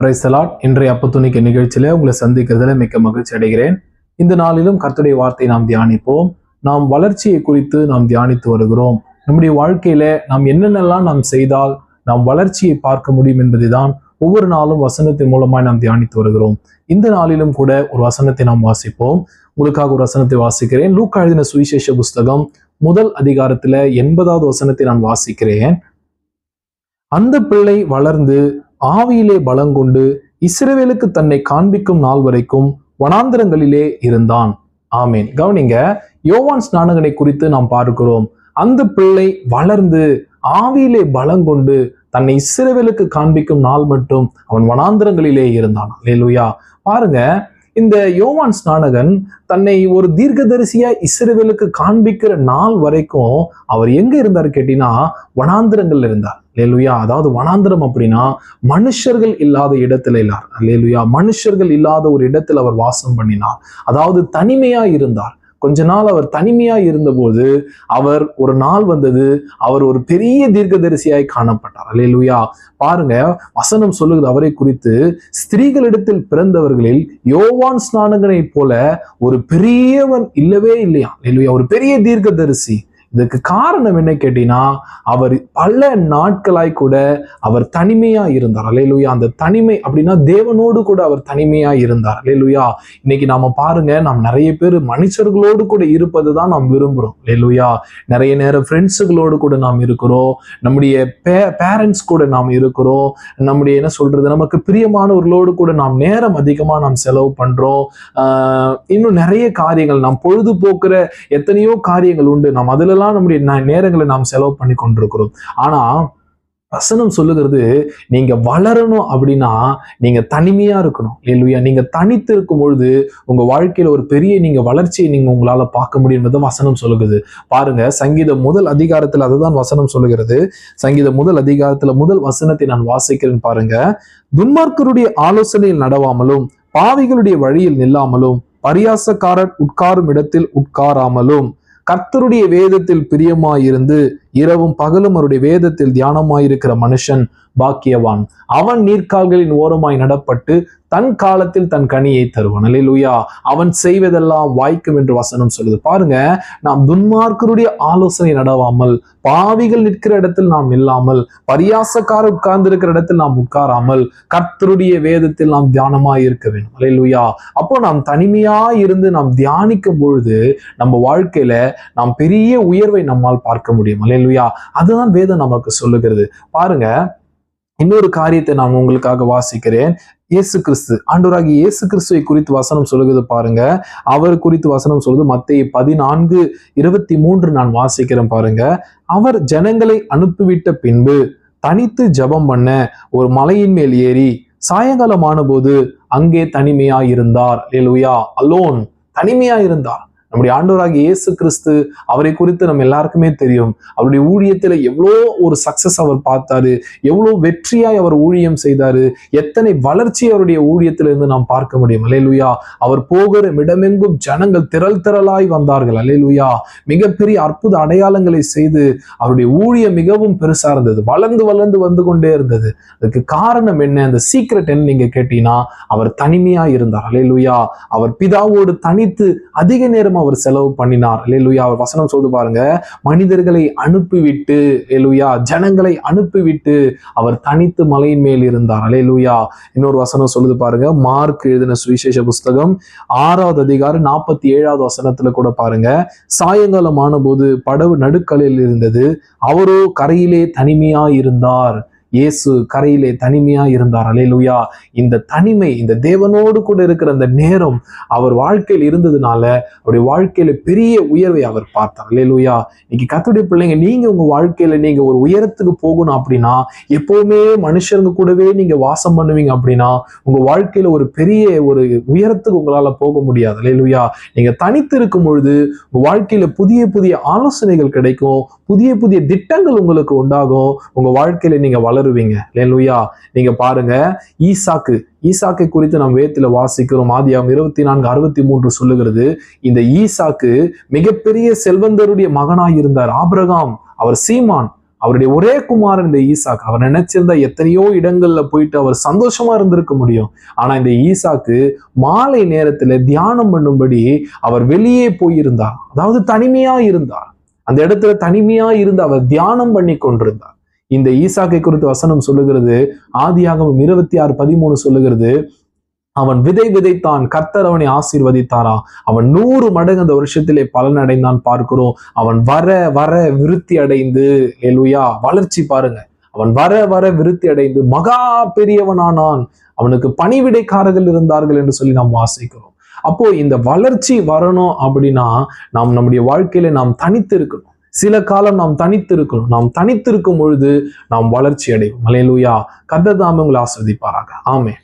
பிரைசலாட் இன்றைய அப்பத்துணிக்க நிகழ்ச்சியில உங்களை சந்திக்கிறதுல மிக்க மகிழ்ச்சி அடைகிறேன். இந்த நாளிலும் கர்த்துடைய வார்த்தை நாம் தியானிப்போம். நாம் வளர்ச்சியை குறித்து நாம் தியானித்து வருகிறோம். நம்முடைய வாழ்க்கையில நாம் என்னென்னலாம் நாம் செய்தால் நாம் வளர்ச்சியை பார்க்க முடியும் என்பதை தான் ஒவ்வொரு நாளும் வசனத்தின் மூலமாய் நாம் தியானித்து வருகிறோம். இந்த நாளிலும் கூட ஒரு வசனத்தை நாம் வாசிப்போம். உங்களுக்காக ஒரு வசனத்தை வாசிக்கிறேன். லூக்கா எழுதின சுவிசேஷ புஸ்தகம் முதல் அதிகாரத்துல எண்பதாவது வசனத்தை நான் வாசிக்கிறேன். அந்த பிள்ளை வளர்ந்து ஆவியிலே பலங்கொண்டு இஸ்ரவேலுக்கு தன்னை காண்பிக்கும் நாள் வரைக்கும் வனாந்திரங்களிலே இருந்தான். ஆமீன். கவனிங்க யோவான் ஸ்நானகனை குறித்து நாம் பார்க்கிறோம். அந்த பிள்ளை வளர்ந்து ஆவியிலே பலங்கொண்டு தன்னை இஸ்ரவேலுக்கு காண்பிக்கும் நாள் மட்டும் அவன் வனாந்திரங்களிலே இருந்தான். லேலுயா பாருங்க இந்த யோவான் ஸ்நானகன் தன்னை ஒரு தீர்க்கதரிசியா இஸ்ரேவேலுக்கு காண்பிக்கிற நாள் வரைக்கும் அவர் எங்க இருந்தார் கேட்டீங்கன்னா வனாந்திரங்கள்ல இருந்தார். லேலுயா அதாவது வனாந்திரம் அப்படின்னா மனுஷர்கள் இல்லாத இடத்துல இல்லார். லேலுயா மனுஷர்கள் இல்லாத ஒரு இடத்துல அவர் வாசம் பண்ணினார். அதாவது தனிமையா இருந்தார். கொஞ்ச நாள் அவர் தனிமையா இருந்தபோது அவர் ஒரு நாள் வந்தது அவர் ஒரு பெரிய தீர்க்கதரிசியாய் காணப்பட்டார். அல்லேலூயா. பாருங்க வசனம் சொல்லுகிறது அவரை குறித்து ஸ்திரீகளிடத்தில் பிறந்தவர்களில் யோவான் ஸ்நானகனை போல ஒரு பெரியவன் இல்லவே இல்லையா அல்லேலூயா. ஒரு பெரிய தீர்க்கதரிசி. இதுக்கு காரணம் என்ன கேட்டீங்கன்னா அவர் பல நாட்களாய் கூட அவர் தனிமையா இருந்தார். அலையலுயா அந்த தனிமை அப்படின்னா தேவனோடு கூட அவர் தனிமையா இருந்தார். அலையலுயா இன்னைக்கு நாம பாருங்க நாம் நிறைய பேர் மனுஷர்களோடு கூட இருப்பது தான் நாம் விரும்புறோம். அலையலுயா நிறைய நேரம் ஃப்ரெண்ட்ஸுகளோடு கூட நாம் இருக்கிறோம். நம்முடைய பே பேரண்ட்ஸ் கூட நாம் இருக்கிறோம். நம்முடைய என்ன சொல்றது நமக்கு பிரியமானவர்களோடு கூட நாம் நேரம் அதிகமா நாம் செலவு பண்றோம். இன்னும் நிறைய காரியங்கள் நாம் பொழுதுபோக்குற எத்தனையோ காரியங்கள் உண்டு. நாம் அதுலலாம் நம்முடைய நேரங்களை நாம் செலவு பண்ணி கொண்டிருக்கிறோம். ஆனா வசனம் சொல்லுகிறது நீங்க வளரணும் அப்படின்னா நீங்க தனிமையா இருக்கணும். இல்லையா? நீங்க தனித்து இருக்கும் பொழுது உங்க வாழ்க்கையில ஒரு பெரிய நீங்க வளர்ச்சியை நீங்க உங்களால பார்க்க முடியும் வசனம் சொல்லுகிறது. பாருங்க சங்கீதம் முதல் அதிகாரத்துல அதுதான் வசனம் சொல்லுகிறது. சங்கீதம் முதல் அதிகாரத்துல முதல் வசனத்தை நான் வாசிக்கிறேன் பாருங்க. துன்மார்க்கருடைய ஆலோசனையில் நடவாமலும் பாவிகளுடைய வழியில் நில்லாமலும் பரியாசக்காரர் உட்காரும் இடத்தில் உட்காராமலும் கர்த்தருடைய வேதத்தில் பிரியமாயிருந்து இரவும் பகலும் அவருடைய வேதத்தில் தியானமாயிருக்கிற மனுஷன் பாக்கியவான். அவன் நீர்க்கால்களின் ஓரமாய் நடப்பட்டு தன் காலத்தில் தன் கனியை தருவான். அல்லேலூயா. அவன் செய்வதெல்லாம் வாய்க்கும் என்று வசனம் சொல்லுது. பாருங்க நாம் துன்மார்க்கருடைய ஆலோசனை நடவாமல் பாவிகள் நிற்கிற இடத்தில் நாம் இல்லாமல் பரியாசக்கார உட்கார்ந்து இருக்கிற இடத்தில் நாம் உட்காராமல் கர்த்தருடைய வேதத்தில் நாம் தியானமாய் இருக்க வேண்டும். அல்லேலூயா. அப்போ நாம் தனிமையா இருந்து நாம் தியானிக்கும் பொழுது நம்ம வாழ்க்கையில நாம் பெரிய உயர்வை நம்மால் பார்க்க முடியும். அல்லேலூயா அதுதான் வேதம் நமக்கு சொல்லுகிறது. பாருங்க இன்னொரு காரியத்தை நான் உங்களுக்காக வாசிக்கிறேன். இயேசு கிறிஸ்து ஆண்டவராகி இயேசு கிறிஸ்துவை குறித்து வசனம் சொல்லுகிறது பாருங்க. அவர் குறித்து வசனம் சொல்லுது. மத்திய பதினான்கு இருபத்தி மூன்று நான் வாசிக்கிறேன் பாருங்க. அவர் ஜனங்களை அனுப்பிவிட்ட பின்பு தனித்து ஜபம் பண்ண ஒரு மலையின் மேல் ஏறி சாயங்காலமான போது அங்கே தனிமையா இருந்தார் லேலுயா அலோன் தனிமையா இருந்தார் நம்முடைய ஆண்டவராக இயேசு கிறிஸ்து அவரை குறித்து நம்ம எல்லாருக்குமே தெரியும். அவருடைய ஊழியத்துல எவ்வளோ ஒரு சக்சஸ் அவர் பார்த்தாரு. எவ்வளோ வெற்றியாய் அவர் ஊழியம் செய்தாரு. எத்தனை வளர்ச்சி அவருடைய ஊழியத்திலிருந்து நாம் பார்க்க முடியும். அலையலுயா. அவர் போகிற இடமெங்கும் ஜனங்கள் திரள் திரளாய் வந்தார்கள். அலையலுயா. மிகப்பெரிய அற்புத அடையாளங்களை செய்து அவருடைய ஊழியம் மிகவும் பெருசா இருந்தது. வளர்ந்து வளர்ந்து வந்து கொண்டே இருந்தது. அதுக்கு காரணம் என்ன? அந்த சீக்ரெட் என்ன நீங்க கேட்டீங்கன்னா அவர் தனிமையா இருந்தார். அலையலுயா. அவர் பிதாவோடு தனித்து அதிக நேரம் அவர் செலவு பண்ணினார். அலேலுயா அவர் வசனம் சொல்லுது பாருங்க. மனிதர்களை அனுப்பிவிட்டு அலேலுயா ஜனங்களை அனுப்பிவிட்டு அவர் தனித்து மலையின் மேல் இருந்தார். அலேலுயா இன்னொரு வசனம் சொல்லுது பாருங்க. மார்க் எழுதின சுவிசேஷ புஸ்தகம் ஆறாவது அதிகாரம் நாற்பத்தி ஏழாவது வசனத்துல கூட பாருங்க. சாயங்காலம் ஆனபோது படவு நடுக்கலில் இருந்தது. அவரோ கரையிலே தனிமையா இருந்தார். இயேசு கரையிலே தனிமையா இருந்தார். அலையிலுயா இந்த தனிமை இந்த தேவனோடு கூட இருக்கிற அந்த நேரம் அவர் வாழ்க்கையில் இருந்ததுனால அவருடைய வாழ்க்கையில பெரிய உயர்வை அவர் பார்த்தார். அலையிலுயா இன்னைக்கு கத்துடைய பிள்ளைங்க நீங்க உங்க வாழ்க்கையில நீங்க ஒரு உயரத்துக்கு போகணும் அப்படின்னா எப்பவுமே மனுஷங்க கூடவே நீங்க வாசம் பண்ணுவீங்க அப்படின்னா உங்க வாழ்க்கையில ஒரு பெரிய ஒரு உயரத்துக்கு உங்களால போக முடியாது. அலையிலுயா நீங்க தனித்து இருக்கும் பொழுது உங்க வாழ்க்கையில புதிய புதிய ஆலோசனைகள் கிடைக்கும். புதிய புதிய திட்டங்கள் உங்களுக்கு உண்டாகும். உங்க வாழ்க்கையில நீங்க உணருவீங்க லேலுயா நீங்க பாருங்க ஈசாக்கு ஈசாக்கை குறித்து நாம் வேத்துல வாசிக்கிறோம். ஆதியாம் இருபத்தி நான்கு அறுபத்தி மூன்று சொல்லுகிறது இந்த ஈசாக்கு மிகப்பெரிய செல்வந்தருடைய மகனாய் இருந்தார் ஆபிரகாம் அவர் சீமான் அவருடைய ஒரே குமாரன் இந்த ஈசாக்கு. அவர் நினைச்சிருந்தா எத்தனையோ இடங்கள்ல போயிட்டு அவர் சந்தோஷமா இருந்திருக்க முடியும். ஆனா இந்த ஈசாக்கு மாலை நேரத்துல தியானம் பண்ணும்படி அவர் வெளியே போயிருந்தார். அதாவது தனிமையா இருந்தார். அந்த இடத்துல தனிமையா இருந்து அவர் தியானம் பண்ணி கொண்டிருந்தார் இந்த ஈசாக்கை குறித்து வசனம் சொல்லுகிறது. ஆதியாகவும் இருபத்தி ஆறு பதிமூணு சொல்லுகிறது. அவன் விதை விதைத்தான் கர்த்தர் அவனை ஆசீர்வதித்தாரா? அவன் நூறு மடங்கு அந்த வருஷத்திலே பலன் அடைந்தான் பார்க்கிறோம். அவன் வர வர விருத்தி அடைந்து எலுயா வளர்ச்சி பாருங்க. அவன் வர வர விருத்தி அடைந்து மகா பெரியவனானான். அவனுக்கு பணிவிடைக்காரர்கள் இருந்தார்கள் என்று சொல்லி நாம் வாசிக்கிறோம். அப்போ இந்த வளர்ச்சி வரணும் அப்படின்னா நாம் நம்முடைய வாழ்க்கையில நாம் தனித்து இருக்கணும். சில காலம் நாம் தனித்திருக்கணும் நாம் தனித்திருக்கும் பொழுது நாம் வளர்ச்சி அடைவோம். மலையலூயா கர்த்தர் தாமே உங்களை ஆஸ்வதிப்பாராக ஆமே